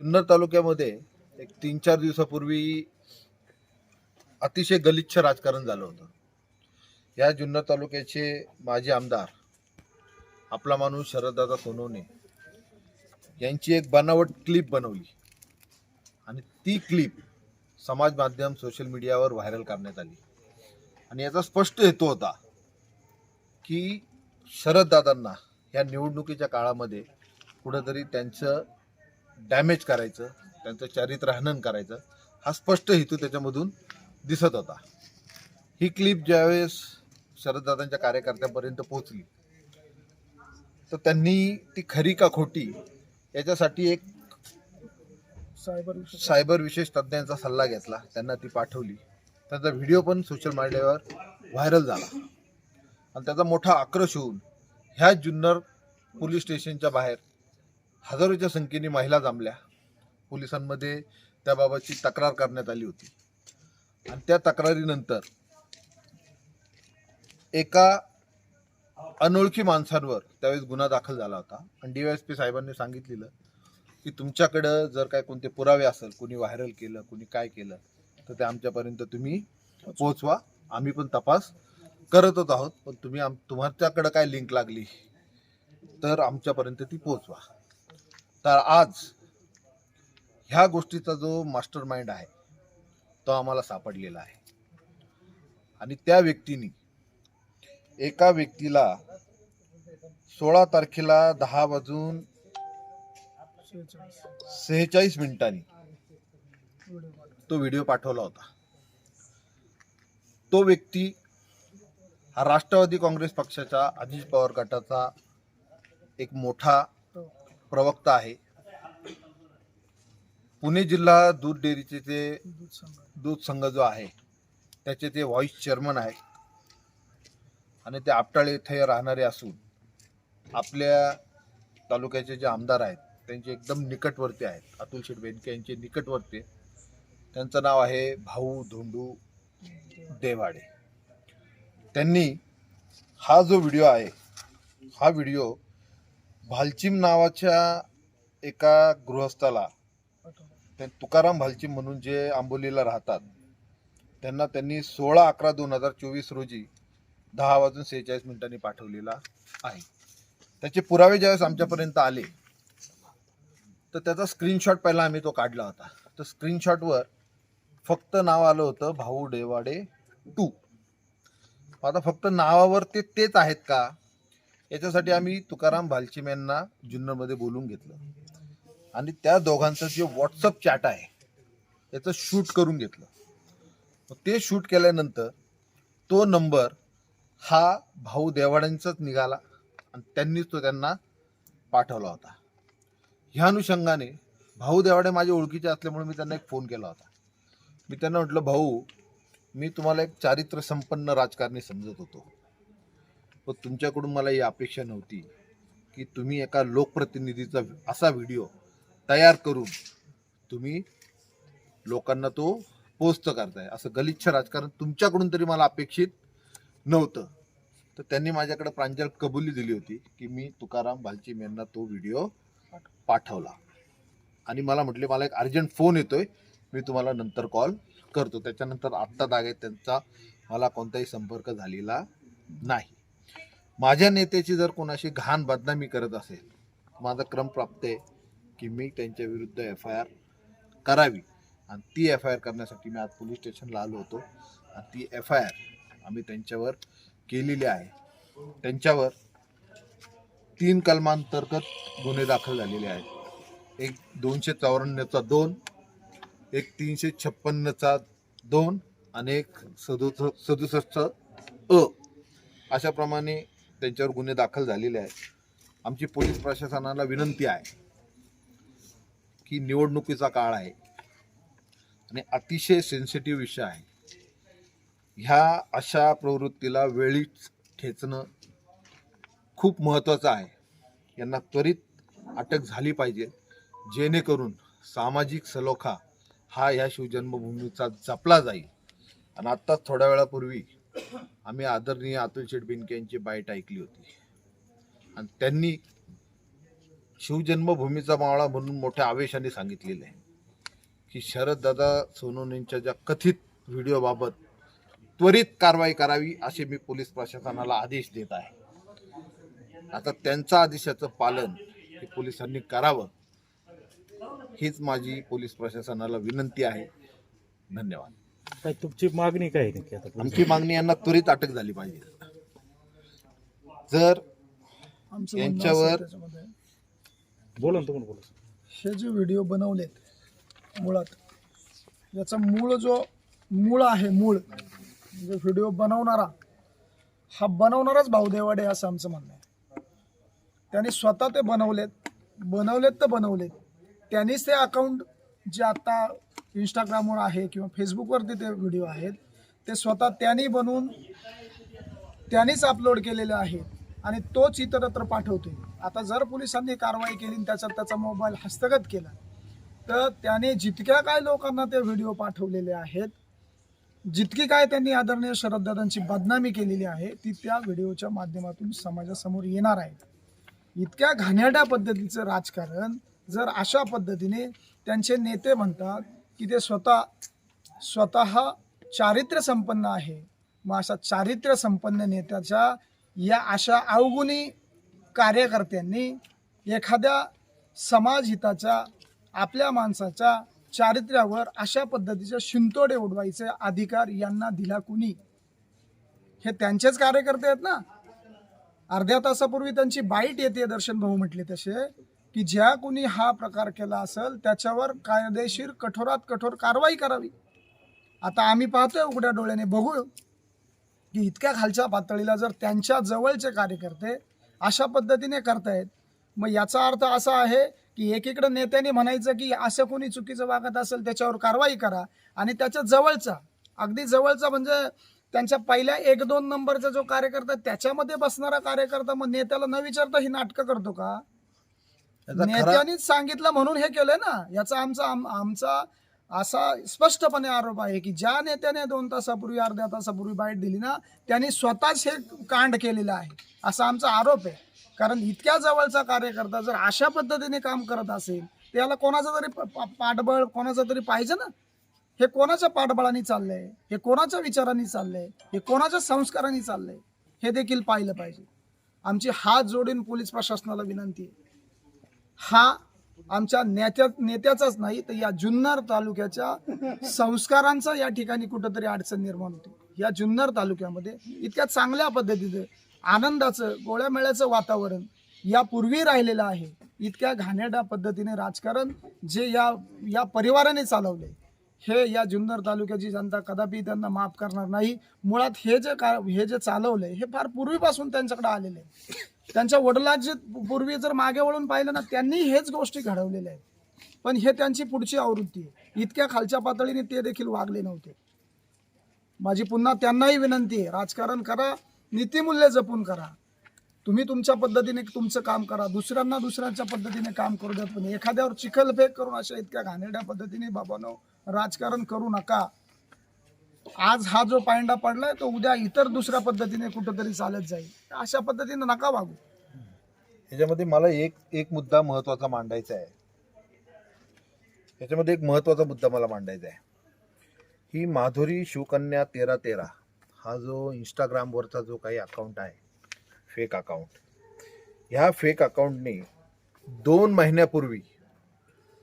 जुन्नर तालुक्यामध्ये एक तीन चार दिवसापूर्वी अतिशय गलिच्छ राजकारण झालं होतं. या जुन्नर तालुक्याचे माजी आमदार आपला माणूस शरददादा सोनवणे यांची एक बनावट क्लिप बनवली. आणि ती क्लिप समाज माध्यम सोशल मीडियावर व्हायरल करण्यात आली. आणि याचा स्पष्ट हेतू होता की शरददादांना या निवडणुकीच्या काळामध्ये कुठंतरी त्यांचं डॅमेज करायचं त्यांचं चारित्र्य हनन करायचं हा स्पष्ट हेतू त्याच्यामधून दिसत होता. ही क्लिप ज्यावेळेस शरददादांच्या कार्यकर्त्यांपर्यंत पोहोचली तर त्यांनी ती खरी का खोटी याच्यासाठी एक सायबर सायबर विशेष तज्ज्ञांचा सल्ला घेतला त्यांना ती पाठवली. त्याचा व्हिडिओ पण सोशल मीडियावर व्हायरल झाला. आणि त्याचा मोठा आक्रोश होऊन ह्या जुन्नर पोलीस स्टेशनच्या बाहेर हजारोच्या संख्येने महिला जमल्या. पोलिसांमध्ये त्याबाबतची तक्रार करण्यात आली होती. आणि त्या तक्रारीनंतर एका अनोळखी माणसांवर त्यावेळेस गुन्हा दाखल झाला होता. आणि डी वाय एस पी साहेबांनी सांगितलेलं की तुमच्याकडं जर काय कोणते पुरावे असेल कोणी व्हायरल केलं कोणी काय केलं तर ते आमच्यापर्यंत तुम्ही पोहोचवा. आम्ही पण तपास करतच आहोत. पण तुम्ही आम तुमच्याकडं काय लिंक लागली तर आमच्यापर्यंत ती पोहोचवा. तर आज ह्या गोष्टीचा जो मास्टर माइंड आहे तो आम्हाला सापडलेला आहे. आणि त्या व्यक्तीने एका व्यक्तीला सोळा तारखेला दहा वाजून सेहेचाळीस मिनिटांनी तो व्हिडिओ पाठवला होता. तो व्यक्ती हा राष्ट्रवादी काँग्रेस पक्षाच्या अजित पवार गटाचा एक मोठा प्रवक्ता आहे. पुणे जिल्हा दूध डेअरीचे ते दूध संघ जो आहे त्याचे ते व्हाईस चेअरमन आहेत आणि ते आपटाळे इथे राहणारे असून आपल्या तालुक्याचे जे आमदार आहेत त्यांचे एकदम निकटवर्ती आहेत. अतुल शेठ बेनके यांचे निकटवर्ती. त्यांचं नाव आहे भाऊ धोंडू देवाडे. त्यांनी हा जो व्हिडिओ आहे हा व्हिडिओ भालचिम नावाच्या एका गृहस्थाला ते तुकाराम भालचिम म्हणून जे आंबोलीला राहतात त्यांना त्यांनी सोळा अकरा दोन हजार चोवीस रोजी दहा वाजून सेहेचाळीस मिनिटांनी पाठवलेला आहे. त्याचे पुरावे ज्यावेळेस आमच्यापर्यंत आले तर त्याचा स्क्रीनशॉट पहिला आम्ही तो काढला होता. तर स्क्रीनशॉटवर फक्त नाव आलं होतं भाऊ डेवाडे टू. आता फक्त नावावर ते तेच आहेत का? याच्यासाठी आम्ही तुकाराम भालचिम यांना जुन्नरमध्ये बोलून घेतलं. आणि त्या दोघांचं जे व्हॉट्सअप चॅट आहे याचं शूट करून घेतलं. मग ते शूट केल्यानंतर तो नंबर हा भाऊ देवाड्यांचाच निघाला आणि त्यांनीच तो त्यांना पाठवला होता. ह्या अनुषंगाने भाऊ देवाडे माझ्या ओळखीचे असल्यामुळे मी त्यांना एक फोन केला होता. मी त्यांना म्हटलं भाऊ मी तुम्हाला एक चारित्र्य संपन्न राजकारणी समजत होतो. पण तुमच्याकडून मला ही अपेक्षा नव्हती की तुम्ही एका लोकप्रतिनिधीचा असा व्हिडिओ तयार करून तुम्ही लोकांना तो पोस्ट करताय. असं गलिच्छ राजकारण तुमच्याकडून तरी मला अपेक्षित नव्हतं. तर त्यांनी माझ्याकडे प्रांजल कबुली दिली होती की मी तुकाराम भालचीम यांना तो व्हिडिओ पाठवला. आणि मला म्हटले मला एक अर्जंट फोन येतोय. मी तुम्हाला नंतर कॉल करतो. त्याच्यानंतर आत्ता दागे त्यांचा मला कोणताही संपर्क झालेला नाही. माझ्या नेत्याची जर कोणाशी घाण बदनामी करत असेल माझा क्रम प्राप्त आहे की मी त्यांच्या विरुद्ध एफ आय आर करावी. आणि ती एफ आय आर करण्यासाठी मी आज पोलीस स्टेशनला आलो होतो. आणि ती एफ आय आर आम्ही त्यांच्यावर केलेली आहे. त्यांच्यावर तीन कलमांतर्गत गुन्हे दाखल झालेले आहेत. एक दोनशे चौऱ्याण्णवचा दोन एक तीनशे छप्पन्नचा दोन आणि एक सदुस सदुसष्ट अ. अशाप्रमाणे त्यांच्यावर गुन्हे दाखल झालेले आहेत. आमची पोलीस प्रशासनाला विनंती आहे की निवडणुकीचा काळ आहे आणि अतिशय सेन्सिटिव्ह विषय आहे. ह्या अशा प्रवृत्तीला वेळीच ठेचणं खूप महत्त्वाचं आहे. यांना त्वरित अटक झाली पाहिजे. जेणेकरून सामाजिक सलोखा हा ह्या शिवजन्मभूमीचा जपला जाईल. आणि आत्ताच थोड्या वेळापूर्वी आम्ही आदरणीय अतुल शेठ बिनके यांची बाईट ऐकली होती. आणि त्यांनी शिवजन्मभूमीचा मावळा म्हणून मोठ्या आवेशाने सांगितलेलं आहे की शरददादा सोनवणेंच्या ज्या कथित व्हिडिओबाबत त्वरित कारवाई करावी असे मी पोलीस प्रशासनाला आदेश देत आहे. आता त्यांच्या आदेशाचं पालन हे पोलिसांनी करावं हीच माझी पोलीस प्रशासनाला विनंती आहे. धन्यवाद. काय तुमची मागणी काय आहे नक्की आता? आमची मागणी यांना त्वरित अटक झाली पाहिजे. जर आमचं म्हणणं यांच्यावर- असं आहे त्याच्यामध्ये, बोला ना तुम्ही बोला. हे जे व्हिडिओ बनवलेत मुळात याचा मूळ जो मूळ आहे मूळ जो व्हिडिओ बनवणारा हा बनवणाराच भाऊदेवाडे असं आमचं म्हणणं आहे. त्यांनी स्वतः ते बनवलेत बनवलेत तर बनवलेत. त्यांनीच ते अकाउंट जे आता इंस्टाग्रामवर आहे किंवा फेसबुकवरती ते व्हिडिओ आहेत. ते स्वतः त्यांनी बनवून त्यांनीच अपलोड केलेले आहेत. आणि तोच इतरत्र पाठवतोय. आता जर पोलिसांनी कारवाई केली आणि त्याचा त्याचा मोबाईल हस्तगत केला तर त्याने जितक्या काय लोकांना ते व्हिडिओ पाठवलेले आहेत जितकी काय त्यांनी आदरणीय शरददादांची बदनामी केलेली आहे ती त्या व्हिडिओच्या माध्यमातून समाजासमोर येणार आहे. इतक्या घाणेरड्या पद्धतीचं राजकारण जर अशा पद्धतीने त्यांचे नेते म्हणतात की ते स्वतः स्वतः चारित्र्य संपन्न आहे. मग अशा चारित्र्य संपन्न नेत्याच्या या अशा अवगुणी कार्यकर्त्यांनी एखाद्या समाजहिताच्या आपल्या माणसाच्या चारित्र्यावर अशा पद्धतीचे शिंतोडे उडवायचे अधिकार यांना दिला कुणी? हे त्यांचेच कार्यकर्ते आहेत ना? अर्ध्या तासापूर्वी त्यांची बाईट येते दर्शन भाऊ म्हटले तसे. की ज्या कुणी हा प्रकार केला असेल त्याच्यावर कायदेशीर कठोरात कठोर कारवाई करावी. आता आम्ही पाहतोय उघड्या डोळ्याने बघू की इतक्या खालच्या पातळीला जर त्यांच्या जवळचे कार्यकर्ते अशा पद्धतीने करतायत मग याचा अर्थ असा आहे की एकीकडे नेत्याने म्हणायचं की असं कोणी चुकीचं वागत असेल त्याच्यावर कारवाई करा आणि त्याच्या जवळचा अगदी जवळचा म्हणजे त्यांच्या पहिल्या एक दोन नंबरचा जो कार्यकर्ता त्याच्यामध्ये बसणारा कार्यकर्ता मग नेत्याला न विचारता ही नाटकं करतो का? नेत्यांनीच सांगितलं म्हणून हे केलंय ना. याचा आमचा आम- आमचा असा स्पष्टपणे आरोप आहे की ज्या नेत्याने दोन तासापूर्वी अर्ध्या तासापूर्वी बाईट दिली ना त्यांनी स्वतःच हे कांड केलेलं आहे. असा आमचा आरोप आहे. कारण इतक्या जवळचा कार्यकर्ता जर अशा पद्धतीने काम करत असेल त्याला कोणाचं तरी पाठबळ कोणाचं तरी पाहिजे ना? हे कोणाच्या पाठबळाने चाललंय? हे कोणाच्या विचारांनी चाललंय? हे कोणाच्या संस्कारांनी चाललंय? हे देखील पाहिलं पाहिजे. आमची हात जोडून पोलीस प्रशासनाला विनंती आहे. हा आमच्या नेत्या नेत्याचाच नाही तर या जुन्नर तालुक्याच्या संस्कारांचा या ठिकाणी कुठंतरी अडचण निर्माण होते. या जुन्नर तालुक्यामध्ये इतक्या चांगल्या पद्धतीचं आनंदाचं गोळ्यामेळ्याचं वातावरण यापूर्वी राहिलेलं आहे. इतक्या घाणेरड्या पद्धतीने राजकारण जे या या परिवाराने चालवले हे या जुन्नर तालुक्याची जनता कदापि त्यांना माफ करणार नाही. मुळात हे जे का हे जे चालवलंय हे फार पूर्वीपासून त्यांच्याकडे आलेलं आहे. त्यांच्या वडिलांचे पूर्वी जर मागे वळून पाहिलं ना त्यांनी हेच गोष्टी घडवलेल्या आहेत. पण हे त्यांची पुढची आवृत्ती आहे. इतक्या खालच्या पातळीने ते देखील वागले नव्हते. माझी पुन्हा त्यांनाही विनंती आहे राजकारण करा नीतिमूल्य जपून करा. तुम्ही तुमच्या पद्धतीने तुमचं काम करा दुसऱ्यांना दुसऱ्यांच्या पद्धतीने काम करू द्या. पण एखाद्यावर चिखलफेक करून अशा इतक्या घाणेरड्या पद्धतीने बाबांनो राजकारण करू नका. आज हा जो पायंडा पडलाय तो उद्या इतर दुसऱ्या पद्धतीने कुठंतरी चालत जाईल. अशा पद्धतीने नका वागू. ह्याच्यामध्ये मला एक एक मुद्दा महत्त्वाचा मांडायचा आहे. याच्यामध्ये एक महत्त्वाचा मुद्दा मला मांडायचा आहे. ही माधुरी शिवकन्या तेरा तेरा हा जो इंस्टाग्रामवरचा जो काही अकाउंट आहे फेक अकाउंट ह्या फेक अकाउंटने दोन महिन्यापूर्वी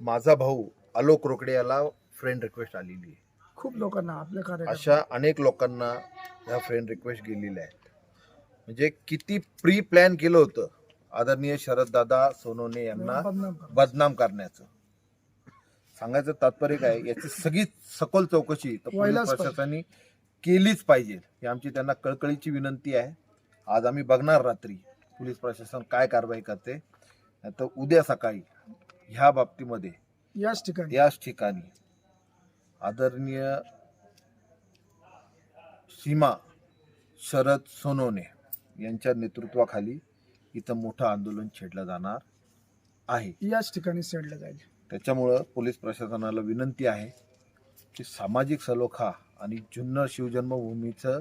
माझा भाऊ आलोक रोकडे याला फ्रेंड रिक्वेस्ट आलेली आहे. खूप लोकांना आपल्या कार्यक्रम अशा अनेक लोकांना ह्या फ्रेंड रिक्वेस्ट गेलेल्या आहेत. म्हणजे किती प्री प्लॅन केलं होतं? आदरणीय शरददादा सोनवणे यांना बदनाम करा. बदनाम करण्याचं. सांगायचं तात्पर्य काय? याची सगळी सखोल चौकशी तर पोलीस व्हायलाच पाहिजे. प्रशासनाने केलीच पाहिजे. ही आमची त्यांना कळकळीची विनंती आहे. आज आम्ही बघणार रात्री पोलीस प्रशासन काय कारवाई करते. तर उद्या सकाळी ह्या बाबतीमध्ये याच ठिकाणी. याच ठिकाणी आदरणीय सीमा शरद सोनवणे यांच्या नेतृत्वाखाली इथं मोठं आंदोलन छेडलं जाणार आहे. याच ठिकाणी सेडलं जाईल. त्याच्यामुळं पोलीस प्रशासनाला विनंती आहे की सामाजिक सलोखा आणि जुन्नर शिवजन्मभूमीचं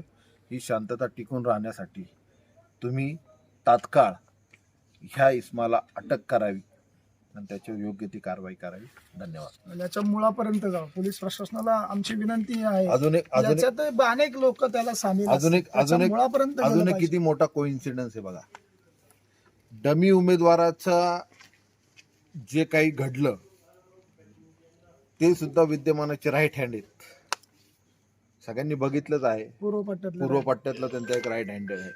ही शांतता टिकून राहण्यासाठी तुम्ही तात्काळ ह्या इस्माला अटक करावी. आणि त्याच्यावर योग्य ती कारवाई करावी. धन्यवाद. याच्या मुळापर्यंत जावं पोलीस प्रशासनाला आमची विनंती आहे. अजून एक अजून एक याच्यात अनेक लोक त्याला सामील अजून एक असतात. त्याच्या अजून एक मुळापर्यंत गेलं अजून एक पाहिजे. किती मोठा कोइन्सिडन्स आहे बघा. डमी उमेदवाराचा जे काही घडलं ते सुद्धा विद्यमानाचे राईट हँड आहेत. सगळ्यांनी बघितलंच आहे. पूर्व पट्ट्यातलं पूर्व पट्ट्यातला त्यांचा एक राईट हँडेड आहे.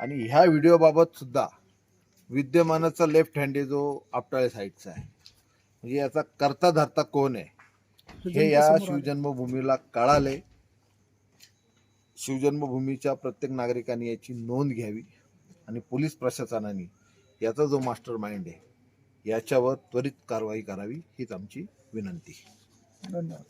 आणि ह्या व्हिडिओ बाबत सुद्धा विद्यमानाचा लेफ्ट हँड आहे जो आपटाळे साईडचा आहे. म्हणजे याचा करता धरता कोण आहे? हे या. शिवजन्मभूमीला कळाले. शिवजन्मभूमीच्या प्रत्येक नागरिकांनी याची नोंद घ्यावी आणि पोलीस प्रशासनाने याचा जो मास्टर माइंड आहे याच्यावर त्वरित कारवाई करावी हीच आमची विनंती. धन्यवाद.